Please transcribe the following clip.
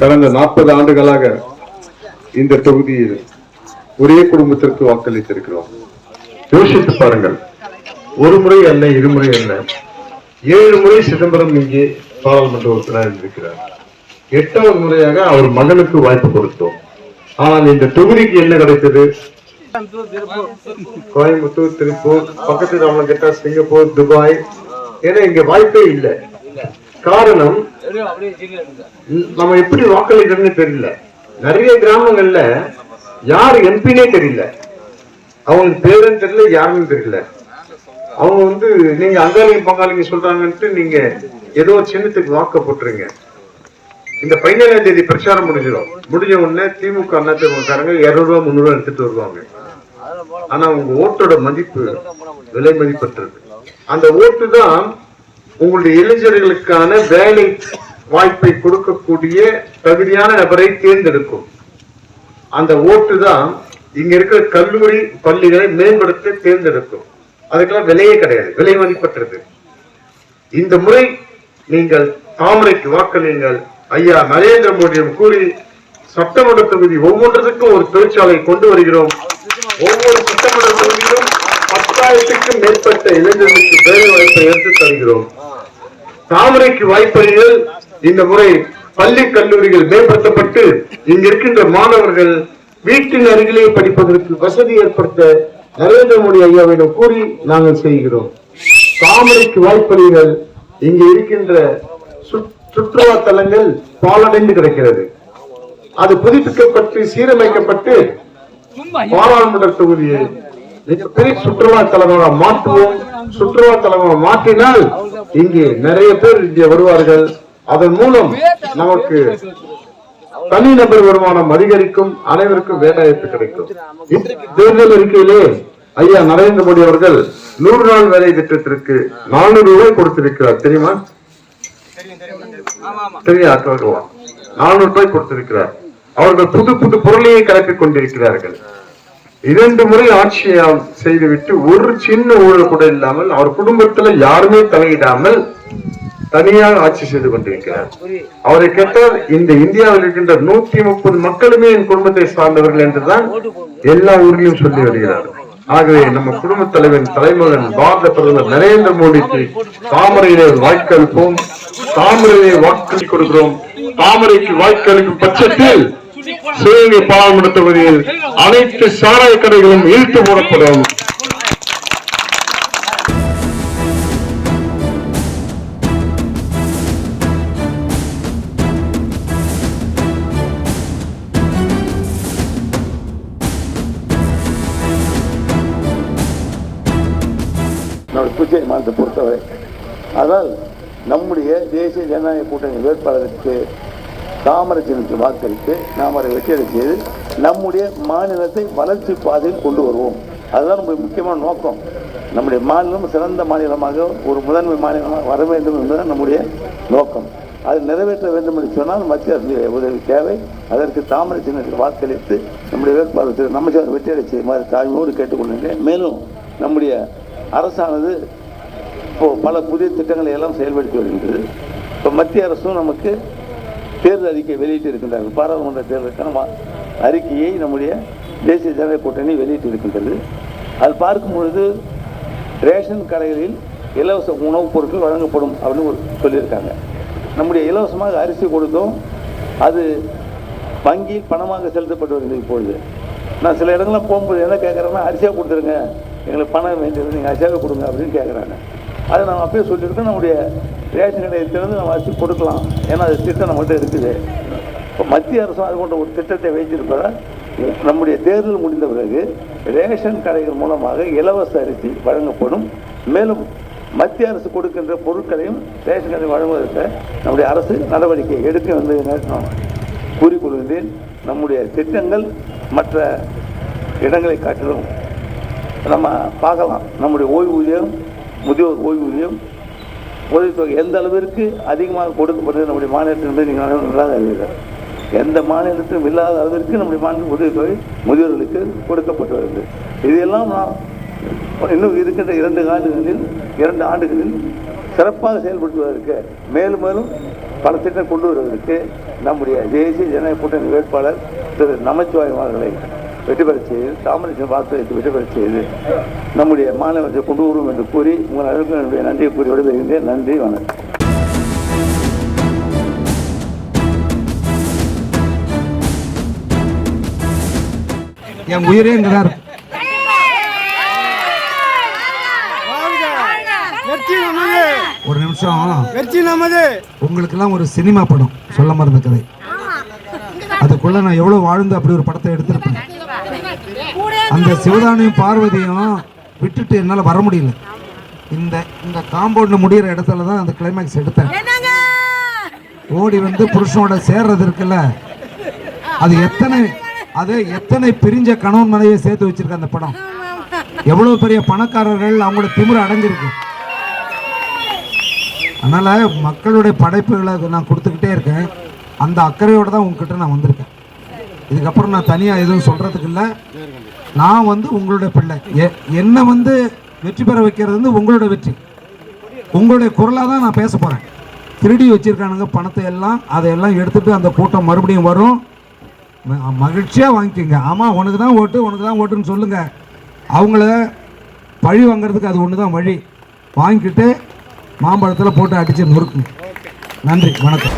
கடந்த நாற்பது ஆண்டுகளாக இந்த தொகுதியில் ஒரே குடும்பத்திற்கு வாக்களித்திருக்கிறோம். யோசித்து பாருங்கள். ஒரு முறை அல்ல இருமுறை அல்ல. ஏழு முறை சிதம்பரம் இங்கே பாராளுமன்ற உறுப்பினர் இருந்திருக்கிறார். எட்டாவது முறையாக அவர் மகனுக்கு வாய்ப்பு கொடுத்தோம். ஆனால் இந்த தொகுதிக்கு என்ன கிடைத்தது? கோயம்புத்தூர் திருப்பூர் பக்கத்து ராமகிட்டா சிங்கப்பூர் துபாய். ஏன்னா இங்க வாய்ப்பே இல்லை. காரணம் நம்ம எப்படி வாக்களிக்கிறதுன்னு தெரியல. நிறைய கிராமங்கள்ல யார் எம்பினே தெரியல. அவங்களுக்கு பேருன்னு தெரியல யாருன்னு தெரியல. அவங்க வந்து நீங்க அங்காளிங்க பங்காளிங்க சொல்றாங்கன்ட்டு நீங்க ஏதோ ஒரு சின்னத்துக்கு வாக்க போட்டுருங்க. இந்த பதினேழாம் தேதி பிரச்சாரம் முடிஞ்சிடும். முடிஞ்ச உடனே திமுக அதிமுகக்காரங்க இருநூறு ரூபா முந்நூறு ரூபா எடுத்துட்டு வருவாங்க. ஆனா உங்க ஓட்டோட மதிப்பு விலை மதிப்பற்றது. அந்த ஓட்டு தான் உங்களுடைய இளைஞர்களுக்கான வேலை வாய்ப்பை கொடுக்கக்கூடிய தகுதியான நபரை தேர்ந்தெடுக்கும். அந்த ஓட்டு தான் இங்க இருக்கிற கல்லூரி பள்ளிகளை மேம்படுத்த தேர்ந்தெடுக்கும். அதுக்கெல்லாம் விலையே கிடையாது. விலை மதிப்பற்றது. இந்த முறை நீங்கள் தாமரைக்கு வாக்களியுங்கள். ஐயா நரேந்திர மோடியும் கூறி சட்டமன்ற தொகுதி ஒவ்வொன்றதுக்கும் ஒரு தொழிற்சாலை கொண்டு வருகிறோம். ஒவ்வொரு சட்டமன்ற தொகுதியிலும் பத்தாயிரத்துக்கும் மேற்பட்ட இளைஞர்களுக்கு வேலை வாய்ப்பை எடுத்து தருகிறோம். தாமரைக்கு வாய்ப்பளிகள் இந்த முறை பள்ளி கல்லூரிகள் மேம்படுத்தப்பட்டு இங்க இருக்கின்ற மாணவர்கள் வீட்டின் அருகிலே படிப்பதற்கு வசதி ஏற்படுத்த நரேந்திர மோடி ஐயாவிடம் கூறி நாங்கள் செய்கிறோம். தாமரைக்கு வாய்ப்பளிகள் இங்க இருக்கின்ற சுற்- சுற்றுலா தலங்கள் பாலடைந்து கிடக்கிறது. அது புதுப்பிக்கப்பட்டு சீரமைக்கப்பட்டு பாராளுமன்ற தொகுதியை மிகப்பெரிய சுற்றுலா தலமாக மாற்றுவோம். சுற்றுலா தலமாக மாற்றினால் இங்கே நிறைய பேர் இங்கே வருவார்கள். அதன் மூலம் நமக்கு தனிநபர் வருமானம் அதிகரிக்கும். அனைவருக்கும் வேலைவாய்ப்பு கிடைக்கும். தேர்தல் அறிக்கையிலே ஐயா நரேந்திர மோடி அவர்கள் நூறு நாள் வேலை திட்டத்திற்கு நானூறு ரூபாய் கொடுத்திருக்கிறார். தெரியுமா? தெரியா நானூறு ரூபாய் கொடுத்திருக்கிறார். அவர்கள் புது புது பொருளையை கலப்பிக் கொண்டிருக்கிறார்கள். இரண்டு முறை ஆட்சியை செய்துவிட்டு ஒரு சின்ன ஊழல் கூட இல்லாமல் அவர் குடும்பத்துல யாருமே தலையிடாமல் தனியாக ஆட்சி செய்து கொண்டிருக்கிறார். அவரை கேட்டால் இந்த இந்தியாவில் இருக்கின்ற நூத்தி முப்பது மக்களுமே என் குடும்பத்தை சார்ந்தவர்கள் என்றுதான் எல்லா ஊரிலும் சொல்லி வருகிறார். ஆகவே நம்ம குடும்ப தலைவன் தலைமகன் பாரத பிரதமர் நரேந்திர மோடிக்கு தாமரையிலே வாய்க்களிப்போம் தாமரையிலே வாக்களி கொடுக்கிறோம். தாமரைக்கு வாய்க்களிக்கும் பட்சத்தில் சிவகங்கை பாராளுமன்ற தொகுதியில் அனைத்து சாராய கடைகளும் இழுத்து போடப்படும் புதுச்சேரி மாநிலத்தை பொறுத்தவரை ஆனால் நம்முடைய தேசிய ஜனநாயக கூட்டணி வேட்பாளருக்கு தாமரை சின்னத்தில் வாக்களித்து நாம் அதை வெற்றியடை செய்து நம்முடைய மாநிலத்தை வளர்ச்சி பாதையில் கொண்டு வருவோம். அதுதான் நம்ம முக்கியமான நோக்கம். நம்முடைய மாநிலம் சிறந்த மாநிலமாக ஒரு முதன்மை மாநிலமாக வர வேண்டும் என்பதுதான் நம்முடைய நோக்கம். அது நிறைவேற்ற வேண்டும் என்று சொன்னால் மத்திய அரசு உதவி தேவை. அதற்கு தாமரை சின்னத்தில் வாக்களித்து நம்முடைய வேட்பாளர் திரு நமச்சிவார் வெற்றியடை செய்யுமாறு தாழ்மையோடு கேட்டுக்கொள்கின்றேன் மேலும் நம்முடைய அரசானது இப்போ பல புதிய திட்டங்களை எல்லாம் செயல்படுத்தி வருகின்றது. இப்போ மத்திய அரசும் நமக்கு தேர்தல் அறிக்கை வெளியிட்டு இருக்கின்றார்கள் பாராளுமன்ற தேர்தலுக்கான அறிக்கையை நம்முடைய தேசிய ஜனநாயக கூட்டணி வெளியிட்டு இருக்கின்றது அது பார்க்கும் பொழுது ரேஷன் கடைகளில் இலவச உணவுப் பொருட்கள் வழங்கப்படும் அப்படின்னு ஒரு சொல்லியிருக்காங்க. நம்முடைய இலவசமாக அரிசி கொடுத்தோம். அது வங்கியில் பணமாக செலுத்தப்பட்டு வருகிறது இப்பொழுது. நான் சில இடங்களில் போகும்போது என்ன கேட்குறேன்னா அரிசியாக கொடுத்துருங்க. எங்களுக்கு பணம் வேண்டியது நீங்கள் அரிசியாக கொடுங்க அப்படின்னு கேட்குறாங்க. அதை நான் அப்பயே சொல்லியிருக்கோம். நம்முடைய ரேஷன் கடையை திறந்து நம்ம வச்சு கொடுக்கலாம். ஏன்னா அது திட்டம் நம்மகிட்ட இருக்குது. இப்போ மத்திய அரசு அது போன்ற ஒரு திட்டத்தை வைத்திருப்பதால் நம்முடைய தேர்தல் முடிந்த பிறகு ரேஷன் கடைகள் மூலமாக இலவச அரிசி வழங்கப்படும். மேலும் மத்திய அரசு கொடுக்கின்ற பொருட்களையும் ரேஷன் கடை வழங்குவதற்கு நம்முடைய அரசு நடவடிக்கை எடுக்கும் என்று நான் கூறிக்கொள்கின்றேன். நம்முடைய திட்டங்கள் மற்ற இடங்களை காட்டிலும் நம்ம பார்க்கலாம். நம்முடைய ஓய்வூதியம் முதியோர் ஓய்வூதியம் உதவித்தொகை எந்த அளவிற்கு அதிகமாக கொடுக்கப்படுது நம்முடைய மாநிலத்தில் என்பதை நீங்கள் நன்றாக அறிவீர்கள். எந்த மாநிலத்திலும் இல்லாத அளவிற்கு நம்முடைய மாநில உதவித்தொகை முதியோர்களுக்கு கொடுக்கப்பட்டு வருகிறது. இதையெல்லாம் நாம் இன்னும் இருக்கின்ற இரண்டு ஆண்டுகளில் இரண்டு ஆண்டுகளில் சிறப்பாக செயல்படுத்துவதற்கு மேலும் மேலும் பல திட்டம் கொண்டு வருவதற்கு நம்முடைய தேசிய ஜனநாயக கூட்டணி வேட்பாளர் திரு நமச்சிவாயம் அவர்களை வெற்றி பெறச் செய்து தாமரசன் வார்த்தைக்கு வெற்றி பெறச் செய்து நம்முடைய மாநிலத்தை கொண்டு வருவோம் என்று கூறி உங்கள் அனைவருக்கும் என்னுடைய நன்றியை கூறி விடைபெறுகின்றேன். நன்றி வணக்கம். என் உயிரே இங்கே தான் ஒரு நிமிஷம். வெற்றி நமது. உங்களுக்கெல்லாம் ஒரு சினிமா படம் சொல்ல மறந்த கதை அதுக்குள்ள நான் எவ்வளவு வாழ்ந்து அப்படி ஒரு படத்தை எடுத்திருப்பேன். அந்த சிவதானியும் பார்வதியும் விட்டுட்டு என்னால் வர முடியல. இந்த இந்த காம்பவுண்ட்ல முடியிற இடத்துல தான் அந்த கிளைமேக்ஸ் எடுத்தேன். ஓடி வந்து புருஷனோட சேர்றது இருக்குல்ல. அது எத்தனை அது எத்தனை பிரிஞ்ச கணவன் மனைவியை சேர்த்து வச்சிருக்க அந்த படம். எவ்வளவு பெரிய பணக்காரர்கள் அவங்களோட திமிரு அடைஞ்சிருக்கு. அதனால மக்களுடைய படைப்புகளை நான் கொடுத்துக்கிட்டே இருக்கேன். அந்த அக்கறையோட தான் உங்ககிட்ட நான் வந்திருக்கேன். இதுக்கப்புறம் நான் தனியாக எதுவும் சொல்கிறதுக்கு இல்லை. நான் வந்து உங்களுடைய பிள்ளை. எ- என்னை வந்து வெற்றி பெற வைக்கிறது வந்து உங்களோட வெற்றி. உங்களுடைய குரலாக தான் நான் பேச போகிறேன் திருடி வச்சுருக்கானுங்க பணத்தை எல்லாம் அதையெல்லாம் எடுத்துட்டு அந்த கூட்டம் மறுபடியும் வரும். மகிழ்ச்சியாக வாங்கிக்கோங்க. ஆமாம் உனக்கு தான் ஓட்டு உனக்கு தான் ஓட்டுன்னு சொல்லுங்கள் அவங்கள பழி வாங்குறதுக்கு அது ஒன்று தான் வழி. வாங்கிக்கிட்டு மாம்பழத்தில் போட்டு அடித்து நொறுக்குங்க நன்றி வணக்கம்.